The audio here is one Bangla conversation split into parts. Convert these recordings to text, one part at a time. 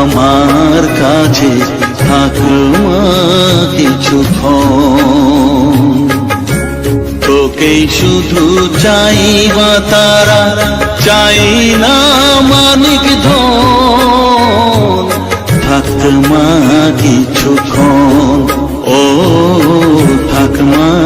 আমার কাছে থাকুমা কিছু তোকেই শুধু চাইবা তারা, চাই না মানিক ধন। থাকমা কিছু ক্ষণ। ও থাকমা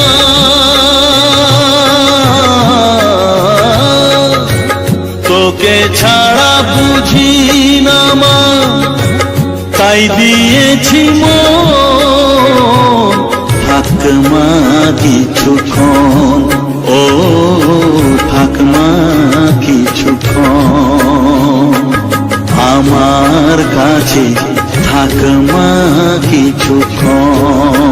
তাই দিয়েছি থাক মা কিছুক্ষণ ও থাক মা কিছুক্ষণ আমার কাছে থাক মা কিছুক্ষণ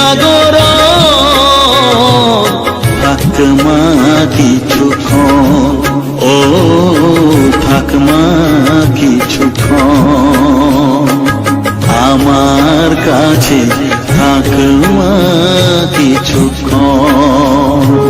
জাগর থাক মা কিছুক্ষণ ও থাকমা কিছু কিছুক্ষণ আমার কাছে থাকমা কিছুক্ষণ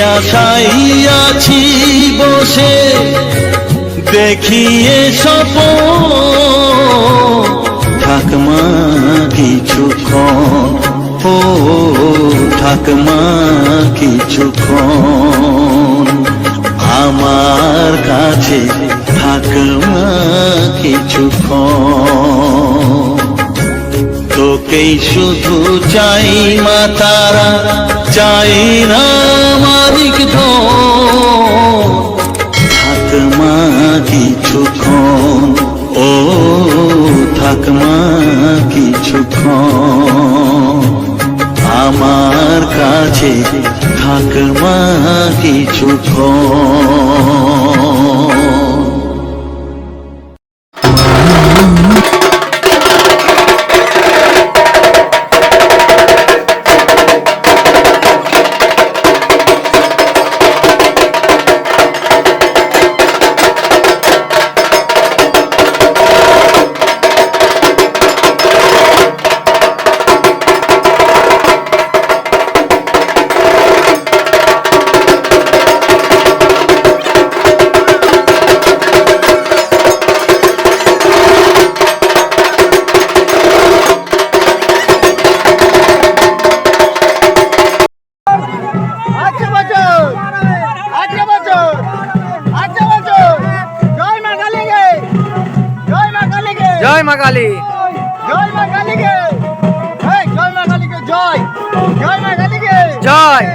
আশাই আছি বসে, দেখিয়ে সপ থাক মা কিছুক্ষণ ও থাক মা কিছুক্ষণ আমার কাছে থাক মা কিছুক্ষণ তোকেই শুধু চাই মা তারা চাই না মালিক ধন থাক মা কিছুক্ষণ, ও থাক মা কিছুক্ষণ। আমার কাছে থাক মা কিছুক্ষণ। জয় মা কালী। জয় মা কালীকে। জয় মা কালীকে জয়। জয় মা কালীকে। জয়।